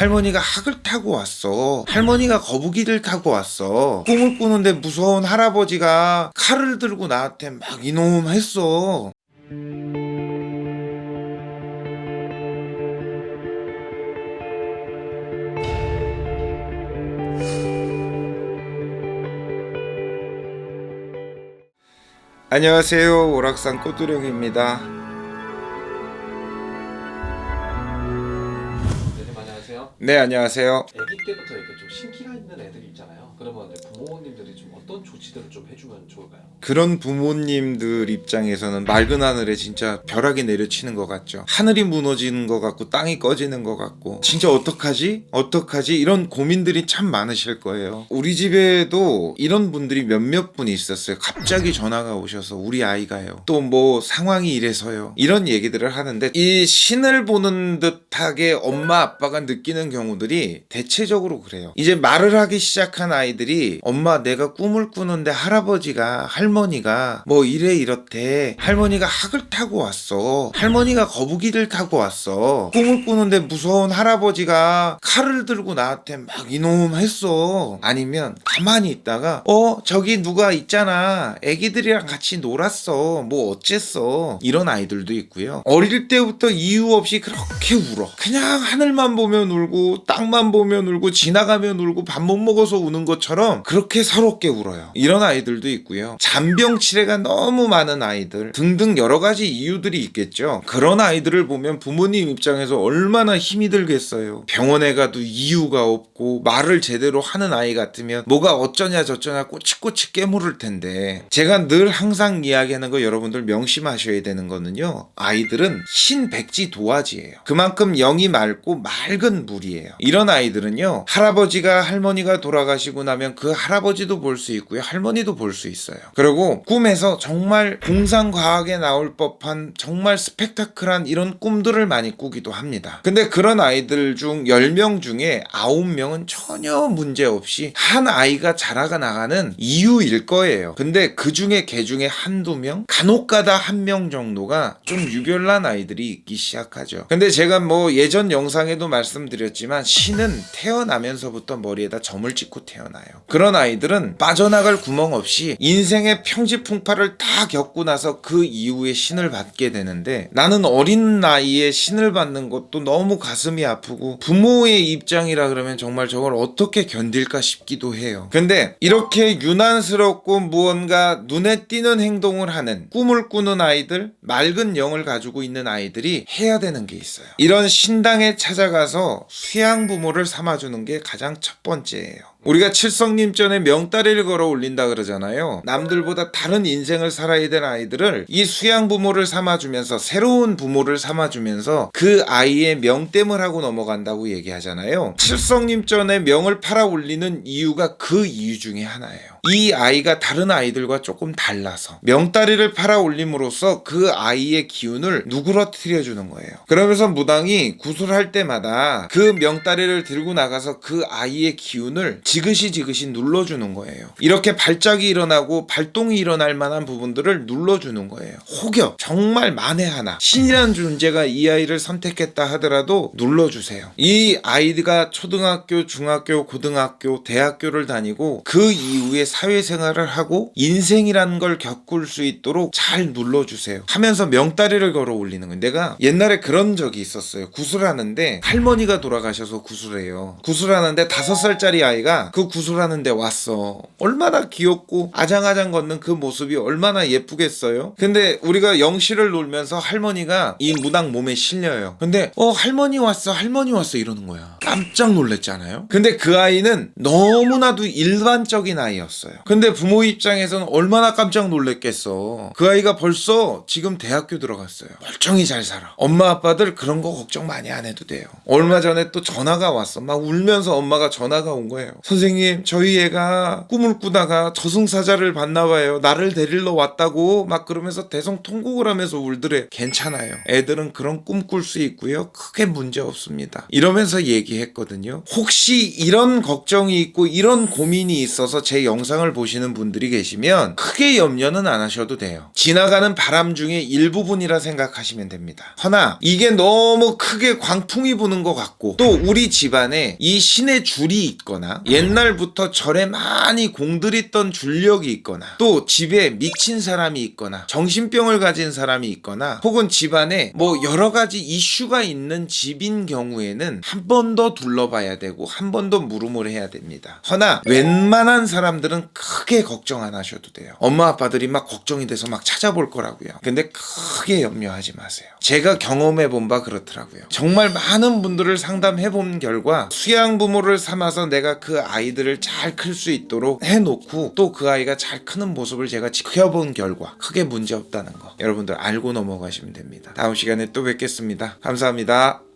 할머니가 학을 타고 왔어. 할머니가 거북이를 타고 왔어. 꿈을 꾸는데 무서운 할아버지가 칼을 들고 나한테 막 이놈 했어. 안녕하세요. 오락산 꼬두령입니다. 네, 안녕하세요. 아기 때부터 이렇게 좀 신기가 있는 애들이 있잖아요. 그러면 부모님들이 좀 어떤 조치들을 좀 해주면 좋을까요? 그런 부모님들 입장에서는 맑은 하늘에 진짜 벼락이 내려치는 것 같죠. 하늘이 무너지는 것 같고 땅이 꺼지는 것 같고 진짜 어떡하지? 어떡하지? 이런 고민들이 참 많으실 거예요. 우리 집에도 이런 분들이 몇몇 분이 있었어요. 갑자기 전화가 오셔서 우리 아이가요. 또 뭐 상황이 이래서요. 이런 얘기들을 하는데 이 신을 보는 듯하게 엄마 아빠가 느끼는 경우들이 대체적으로 그래요. 이제 말을 하기 시작한 아이 들이 엄마 내가 꿈을 꾸는데 할아버지가 할머니가 뭐 이래 이렇대. 할머니가 학을 타고 왔어. 할머니가 거북이를 타고 왔어. 꿈을 꾸는데 무서운 할아버지가 칼을 들고 나한테 막 이놈 했어. 아니면 가만히 있다가 어 저기 누가 있잖아. 애기들이랑 같이 놀았어. 뭐 어쨌어 이런 아이들도 있고요. 어릴 때부터 이유 없이 그렇게 울어. 그냥 하늘만 보면 울고 땅만 보면 울고 지나가면 울고 밥 못 먹어서 우는 것 처럼 그렇게 서럽게 울어요. 이런 아이들도 있고요. 잔병 치레가 너무 많은 아이들 등등 여러 가지 이유들이 있겠죠. 그런 아이들을 보면 부모님 입장에서 얼마나 힘이 들겠어요. 병원에 가도 이유가 없고 말을 제대로 하는 아이 같으면 뭐가 어쩌냐 저쩌냐 꼬치꼬치 깨물을 텐데 제가 늘 항상 이야기하는 거 여러분들 명심하셔야 되는 거는요. 아이들은 흰 백지 도화지예요. 그만큼 영이 맑고 맑은 물이에요. 이런 아이들은요 할아버지가 할머니가 돌아가시고 나면 그 할아버지도 볼 수 있고요. 할머니도 볼 수 있어요. 그리고 꿈에서 정말 공상과학에 나올 법한 정말 스펙타클한 이런 꿈들을 많이 꾸기도 합니다. 근데 그런 아이들 중 10명 중에 9명은 전혀 문제 없이 한 아이가 자라가 나가는 이유일 거예요. 근데 그 중에 개 중에 한두 명 간혹 가다 한 명 정도가 좀 유별난 아이들이 있기 시작하죠. 근데 제가 뭐 예전 영상에도 말씀드렸지만 신은 태어나면서부터 머리에다 점을 찍고 태어나 요 그런 아이들은 빠져나갈 구멍 없이 인생의 평지풍파를 다 겪고 나서 그 이후에 신을 받게 되는데 나는 어린 나이에 신을 받는 것도 너무 가슴이 아프고 부모의 입장이라 그러면 정말 저걸 어떻게 견딜까 싶기도 해요. 근데 이렇게 유난스럽고 무언가 눈에 띄는 행동을 하는 꿈을 꾸는 아이들, 맑은 영을 가지고 있는 아이들이 해야 되는 게 있어요. 이런 신당에 찾아가서 수양 부모를 삼아주는 게 가장 첫 번째예요. 우리가 칠성님 전에 명다리를 걸어 올린다 그러잖아요. 남들보다 다른 인생을 살아야 될 아이들을 이 수양 부모를 삼아주면서 새로운 부모를 삼아주면서 그 아이의 명땜을 하고 넘어간다고 얘기하잖아요. 칠성님 전에 명을 팔아 올리는 이유가 그 이유 중에 하나예요. 이 아이가 다른 아이들과 조금 달라서 명다리를 팔아 올림으로써 그 아이의 기운을 누그러뜨려 주는 거예요. 그러면서 무당이 구슬할 때마다 그 명다리를 들고 나가서 그 아이의 기운을 지그시 지그시 눌러주는 거예요. 이렇게 발작이 일어나고 발동이 일어날 만한 부분들을 눌러주는 거예요. 혹여 정말 만에 하나 신이라는 존재가 이 아이를 선택했다 하더라도 눌러주세요. 이 아이가 초등학교, 중학교, 고등학교, 대학교를 다니고 그 이후에 사회생활을 하고 인생이라는 걸 겪을 수 있도록 잘 눌러주세요. 하면서 명다리를 걸어 올리는 거예요. 내가 옛날에 그런 적이 있었어요. 구슬하는데 할머니가 돌아가셔서 구슬해요. 구슬하는데 다섯 살짜리 아이가 그 구슬하는 데 왔어. 얼마나 귀엽고 아장아장 걷는 그 모습이 얼마나 예쁘겠어요. 근데 우리가 영시를 놀면서 할머니가 이 무당 몸에 실려요. 근데 어 할머니 왔어 할머니 왔어 이러는 거야. 깜짝 놀랐잖아요. 근데 그 아이는 너무나도 일반적인 아이였어요. 근데 부모 입장에서는 얼마나 깜짝 놀랐겠어. 그 아이가 벌써 지금 대학교 들어갔어요. 멀쩡히 잘 살아. 엄마 아빠들 그런 거 걱정 많이 안 해도 돼요. 얼마 전에 또 전화가 왔어. 막 울면서 엄마가 전화가 온 거예요. 선생님 저희 애가 꿈을 꾸다가 저승사자를 봤나 봐요. 나를 데리러 왔다고 막 그러면서 대성통곡을 하면서 울더래. 괜찮아요. 애들은 그런 꿈 꿀 수 있고요. 크게 문제 없습니다. 이러면서 얘기했거든요. 혹시 이런 걱정이 있고 이런 고민이 있어서 제 영상을 보시는 분들이 계시면 크게 염려는 안 하셔도 돼요. 지나가는 바람 중에 일부분이라 생각하시면 됩니다. 허나 이게 너무 크게 광풍이 부는 것 같고 또 우리 집안에 이 신의 줄이 있거나 옛날부터 절에 많이 공들였던 줄력이 있거나 또 집에 미친 사람이 있거나 정신병을 가진 사람이 있거나 혹은 집안에 뭐 여러 가지 이슈가 있는 집인 경우에는 한 번 더 둘러봐야 되고 한 번 더 물음을 해야 됩니다. 허나 웬만한 사람들은 크게 걱정 안 하셔도 돼요. 엄마 아빠들이 막 걱정이 돼서 막 찾아볼 거라고요. 근데 크게 염려하지 마세요. 제가 경험해 본 바 그렇더라고요. 정말 많은 분들을 상담해 본 결과 수양 부모를 삼아서 내가 그 아이들을 잘 클 수 있도록 해놓고 또 그 아이가 잘 크는 모습을 제가 지켜본 결과 크게 문제 없다는 거 여러분들 알고 넘어가시면 됩니다. 다음 시간에 또 뵙겠습니다. 감사합니다.